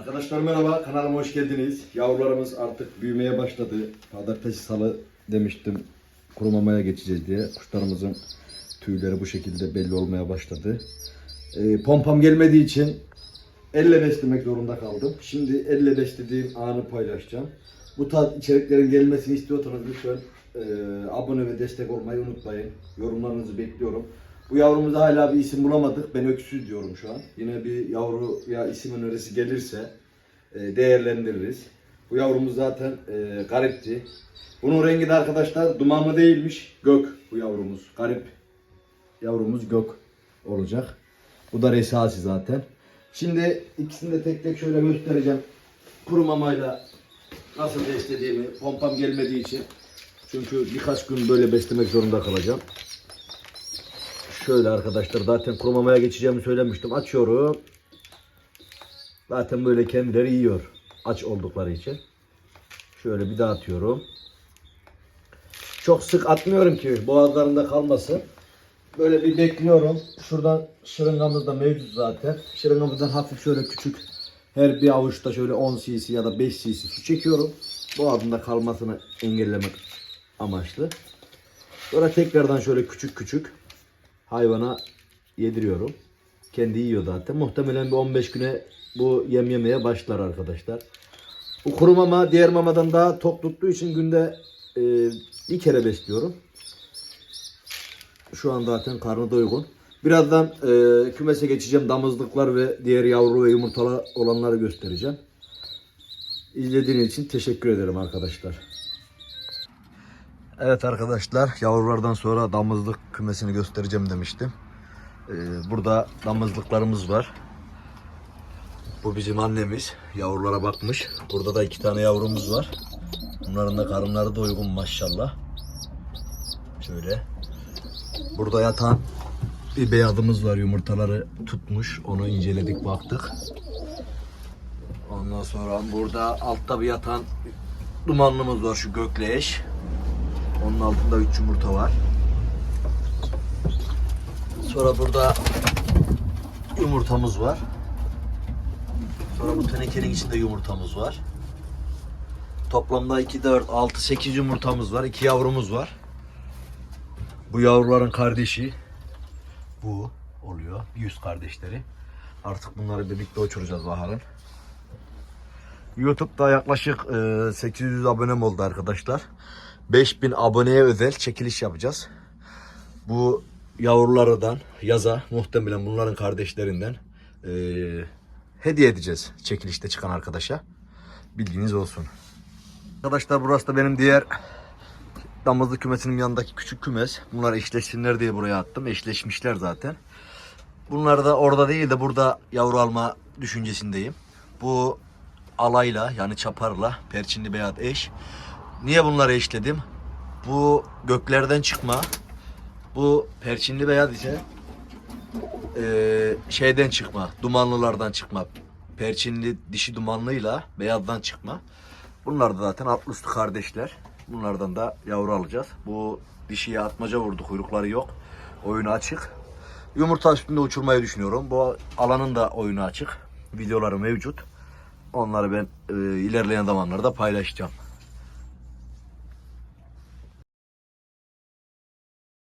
Arkadaşlar merhaba, kanalıma hoş geldiniz. Yavrularımız artık büyümeye başladı. Pazartesi salı demiştim kurumamaya geçeceğiz diye. Kuşlarımızın tüyleri bu şekilde belli olmaya başladı. Ee, pompam gelmediği için elle beslemek zorunda kaldım. Şimdi elle beslediğim anı paylaşacağım. Bu tarz içeriklerin gelmesini istiyorsanız lütfen e, abone ve destek olmayı unutmayın. Yorumlarınızı bekliyorum. Bu yavrumuza hala bir isim bulamadık. Ben öksüz diyorum şu an. Yine bir yavruya isim önerisi gelirse e, değerlendiririz. Bu yavrumuz zaten e, garipti. Bunun rengi de arkadaşlar dumanlı değilmiş. Gök bu yavrumuz. Garip yavrumuz gök olacak. Bu da resasi zaten. Şimdi ikisini de tek tek şöyle göstereceğim. Kuru mamayla nasıl beslediğimi pompam gelmediği için. Çünkü birkaç gün böyle beslemek zorunda kalacağım. Şöyle arkadaşlar zaten kurumamaya geçeceğimi söylemiştim. Açıyorum. Zaten böyle kendileri yiyor. Aç oldukları için. Şöyle bir daha atıyorum. Çok sık atmıyorum ki boğazlarında kalmasın. Böyle bir bekliyorum. Şuradan şırıngamız da mevcut zaten. Şırıngamızdan hafif şöyle küçük her bir avuçta şöyle 10 cc ya da 5 cc su çekiyorum. Boğazında kalmasını engellemek amaçlı. Sonra tekrardan şöyle küçük küçük hayvana yediriyorum. Kendi yiyor zaten. Muhtemelen bir 15 güne bu yem yemeye başlar arkadaşlar. Bu kuru mama diğer mamadan daha tok tuttuğu için günde e, bir kere besliyorum. Şu an zaten karnı doygun. Birazdan e, kümese geçeceğim. Damızlıklar ve diğer yavru ve yumurtalı olanları göstereceğim. İzlediğiniz için teşekkür ederim arkadaşlar. Evet arkadaşlar yavrulardan sonra damızlık kümesini göstereceğim demiştim. Ee, burada damızlıklarımız var. Bu bizim annemiz. Yavrulara bakmış. Burada da iki tane yavrumuz var. Bunların da karınları doygun maşallah. Şöyle. Burada yatan bir beyazımız var. Yumurtaları tutmuş. Onu inceledik baktık. Ondan sonra burada altta bir yatan dumanlımız var. Şu gökle eş. Onun altında 3 yumurta var. Sonra burada yumurtamız var. Sonra bu tenekenin içinde yumurtamız var. Toplamda 2, 4, 6, 8 yumurtamız var. 2 yavrumuz var. Bu yavruların kardeşi bu oluyor. Yüz kardeşleri. Artık bunları birlikte uçuracağız bakalım. YouTube'da yaklaşık e, 800 abonem oldu arkadaşlar. 5000 aboneye özel çekiliş yapacağız. Bu yavrulardan yaza muhtemelen bunların kardeşlerinden e, hediye edeceğiz çekilişte çıkan arkadaşa. Bilginiz olsun. Arkadaşlar burası da benim diğer damızlı kümesinin yanındaki küçük kümes. Bunlar eşleşsinler diye buraya attım. Eşleşmişler zaten. Bunlar da orada değil de burada yavru alma düşüncesindeyim. Bu alayla yani çaparla perçinli beyaz eş. Niye bunları eşledim? Bu göklerden çıkma. Bu perçinli beyaz ise eee, şeyden çıkma. Dumanlılardan çıkma. Perçinli dişi dumanlıyla beyazdan çıkma. Bunlar da zaten altlı üstü kardeşler. Bunlardan da yavru alacağız. Bu dişiye atmaca vurdu. Kuyrukları yok. Oyunu açık. Yumurta üstünde uçurmayı düşünüyorum. Bu alanın da oyunu açık. Videoları mevcut. Onları ben e, ilerleyen zamanlarda paylaşacağım.